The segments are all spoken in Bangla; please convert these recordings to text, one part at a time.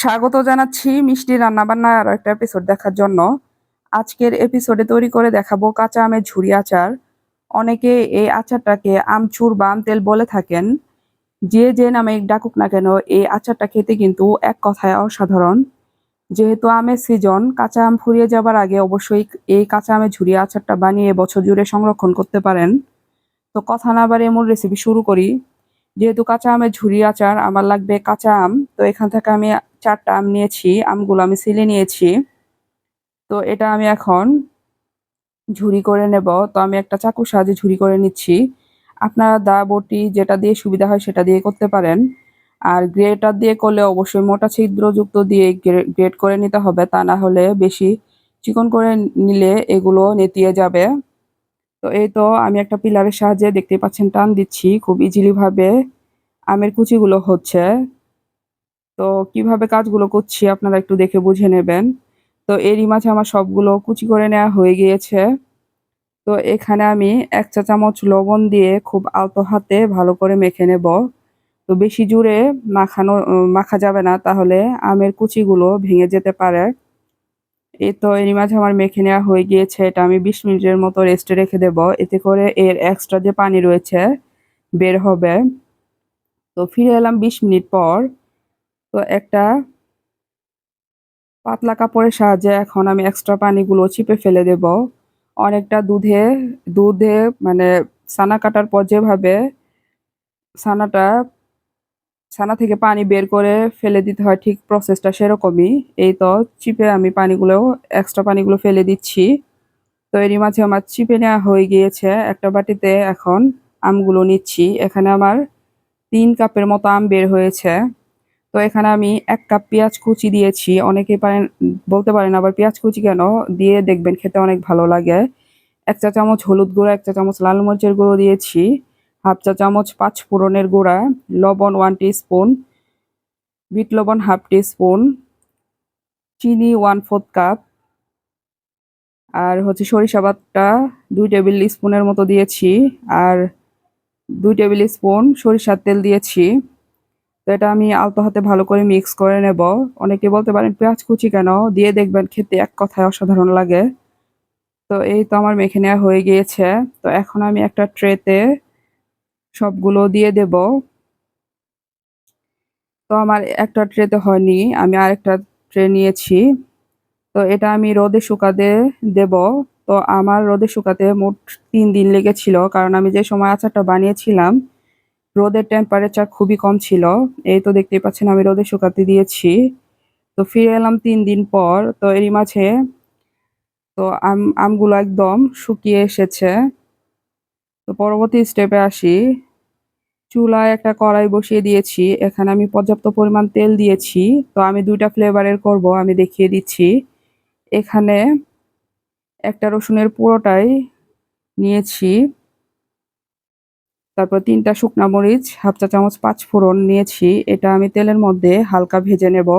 স্বাগত জানাচ্ছি মিষ্টি রান্নাবান্নার আরও একটা এপিসোড দেখার জন্য। আজকের এপিসোডে তৈরি করে দেখাবো কাঁচা আমের ঝুরি আচার। অনেকে এই আচারটাকে আমচুর বা তেল বলে থাকেন। যে যে নামে ডাকুক না কেন, এই আচারটা খেতে কিন্তু এক কথায় অসাধারণ। যেহেতু আমের সিজন কাঁচা আম ফুরিয়ে যাবার আগে অবশ্যই এই কাঁচা আমের ঝুরি আচারটা বানিয়ে বছর জুড়ে সংরক্ষণ করতে পারেন। তো কথা না বাড়িয়ে মূল রেসিপি শুরু করি। যেহেতু কাঁচা আমের ঝুরি আচার, আমার লাগবে কাঁচা আম, তো এখান থেকে আমি চারটা আম নিয়েছি, আমগুলো আমি সিলে নিয়েছি। তো এটা আমি এখন ঝুরি করে নেব। তো আমি একটা চাকুর সাহায্যে ঝুরি করে নিচ্ছি। আপনারা দা, বটি যেটা দিয়ে সুবিধা হয় সেটা দিয়ে করতে পারেন। আর গ্রেটার দিয়ে করলে অবশ্যই মোটা ছিদ্রযুক্ত দিয়ে গ্রেট করে নিতে হবে। তা না হলে বেশি চিকন করে নিলে এগুলো নেতিয়ে যাবে। তো এই তো আমি একটা পিলারের সাহায্যে দেখতে পাচ্ছেন, টান দিচ্ছি, খুব ইজিলি ভাবে আমের কুচিগুলো হচ্ছে। তো কীভাবে কাজগুলো করছি আপনারা একটু দেখে বুঝে নেবেন। তো এরই মাঝে আমার সবগুলো কুচি করে নেওয়া হয়ে গিয়েছে। তো এখানে আমি এক চা চামচ লবণ দিয়ে খুব আলতো হাতে ভালো করে মেখে নেব। তো বেশি জুড়ে মাখানো, মাখা যাবে না, তাহলে আমের কুচিগুলো ভেঙে যেতে পারে। এই তো এরই মাঝে আমার মেখে নেওয়া হয়ে গিয়েছে, এটা আমি বিশ মিনিটের মতো রেস্টে রেখে দেব। এতে করে এর এক্সট্রা যে পানি রয়েছে বের হবে। তো ফিরে এলাম বিশ মিনিট পর। তো একটা পাতলা কাপড়ের সাহায্যে এখন আমি এক্সট্রা পানিগুলো চিপে ফেলে দেব। অনেকটা দুধে দুধে মানে ছানা কাটার পর যেভাবে ছানাটা ছানা থেকে পানি বের করে ফেলে দিতে হয়, ঠিক প্রসেসটা সেরকমই। এই তো চিপে আমি পানিগুলো এক্সট্রা পানিগুলো ফেলে দিচ্ছি। তো এরই মাঝে আমার চিপে নেওয়া হয়ে গিয়েছে, একটা বাটিতে এখন আমগুলো নিচ্ছি। এখানে আমার তিন কাপের মতো আম বের হয়েছে। তো এখানে আমি এক কাপ পেঁয়াজ কুচি দিয়েছি। অনেকে পারেন, বলতে পারেন আবার পেঁয়াজ কুচি কেন? দিয়ে দেখবেন খেতে অনেক ভালো লাগে। এক চা চামচ হলুদ গুঁড়ো, এক চা চামচ লাল মরিচের গুঁড়ো দিয়েছি। হাফ চা চামচ পাঁচ ফোড়নের গুঁড়া, লবণ ওয়ান স্পুন বিট লবণ হাফ স্পুন চিনি ওয়ান ফোর্থ কাপ আর হচ্ছে সরিষা বাটটা দুই টেবিল স্পুনের মতো দিয়েছি, আর দুই টেবিল স্পুন সরিষার তেল দিয়েছি। তো এটা আমি আলতো হাতে ভালো করে মিক্স করে নেব। অনেকে বলতে পারেন, পেঁয়াজ কুচি কেন? দিয়ে দেখবেন খেতে এক কথায় অসাধারণ লাগে। তো এই তো আমার মেখে নেওয়া হয়ে গিয়েছে। তো এখন আমি একটা ট্রেতে সবগুলো দিয়ে দেব। তো আমার একটা ট্রেতে হয়নি, আমি আরেকটা ট্রে নিয়েছি। তো এটা আমি রোদে শুকাতে দেব। তো আমার রোদে শুকাতে মোট তিন দিন লেগেছিল, কারণ আমি যে সময় আচারটা বানিয়েছিলাম, রোদের টেম্পারেচার খুবই কম ছিল। এই তো দেখতেই পাচ্ছেন আমি রোদে শুকাতে দিয়েছি। তো ফিরে এলাম তিন দিন পর, তো এরই মাঝে, তো আম, আমগুলো একদম শুকিয়ে এসেছে। তো পরবর্তী স্টেপে আসি। চুলায় একটা কড়াই বসিয়ে দিয়েছি। এখানে আমি পর্যাপ্ত পরিমাণ তেল দিয়েছি। তো আমি দুইটা ফ্লেভারের করব, আমি দেখিয়ে দিচ্ছি। এখানে একটা রসুনের পুরোটাই নিয়েছি। তারপর তিনটা শুকনা মরিচ, হাফ চা চামচ পাঁচ ফোড়ন নিয়েছি। এটা আমি তেলের মধ্যে হালকা ভেজে নেব।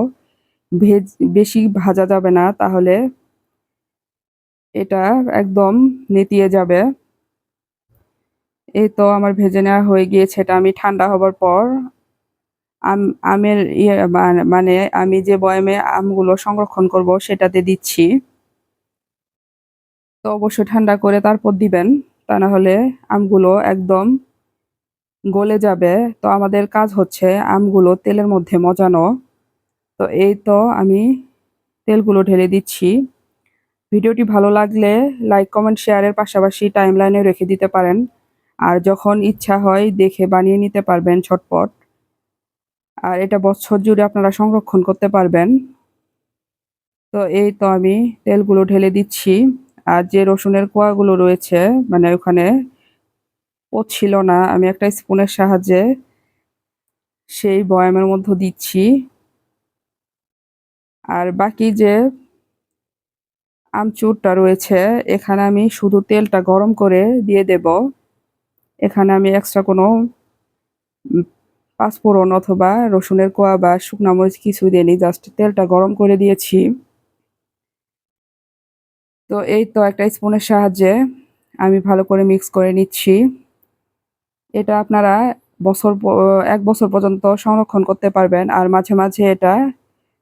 ভেজ, বেশি ভাজা যাবে না, তাহলে এটা একদম নেতিয়ে যাবে। এই তো আমার ভেজে নেওয়া হয়ে গিয়েছে, এটা আমি ঠান্ডা হবার পর আম, আমের ইয়ে মানে আমি যে বয়ামে আমগুলো সংরক্ষণ করব সেটাতে দিচ্ছি। তো অবশ্যই ঠান্ডা করে তারপর দিবেন, তা না হলে আমগুলো একদম গলে যাবে। তো আমাদের কাজ হচ্ছে আমগুলো তেলের মধ্যে মজানো। তো এই তো আমি তেলগুলো ঢেলে দিচ্ছি। ভিডিওটি ভালো লাগলে লাইক, কমেন্ট, শেয়ারের পাশাপাশি টাইম লাইনে রেখে দিতে পারেন। যখন ইচ্ছা হয় দেখে বানিয়ে নিতে পারবেন ছটপট। আর এটা বছর জুড়ে আপনারা সংরক্ষণ করতে পারবেন। তো এই তো আমি তেলগুলো ঢেলে দিচ্ছি। আর যে রসুনের কোয়াগুলো রয়েছে মানে ওখানে ও ছিল না, আমি একটা স্পুনের সাহায্যে সেই বয়ামের মধ্যে দিচ্ছি। আর বাকি যে আমচুরটা রয়েছে, এখানে আমি শুধু তেলটা গরম করে দিয়ে দেব। এখানে আমি এক্সট্রা কোনো পাঁচফোড়ন অথবা রসুনের কোয়া বা শুকনা মরিচ কিছু দিইনি জাস্ট তেলটা গরম করে দিয়েছি। তো এই তো একটা স্পুনের সাহায্যে আমি ভালো করে মিক্স করে নিচ্ছি। এটা আপনারা বছর এক বছর পর্যন্ত সংরক্ষণ করতে পারবেন আর মাঝে মাঝে এটা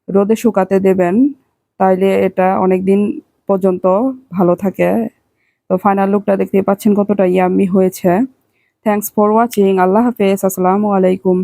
রোদে শুকাতে দেবেন, তাইলে এটা অনেক দিন পর্যন্ত ভালো থাকে। তো ফাইনাল লুকটা দেখতে পাচ্ছেন কতটা ইয়াম্মি হয়েছে। থ্যাংকস ফর ওয়াচিং আল্লাহ হাফেজ আসসালামু আলাইকুম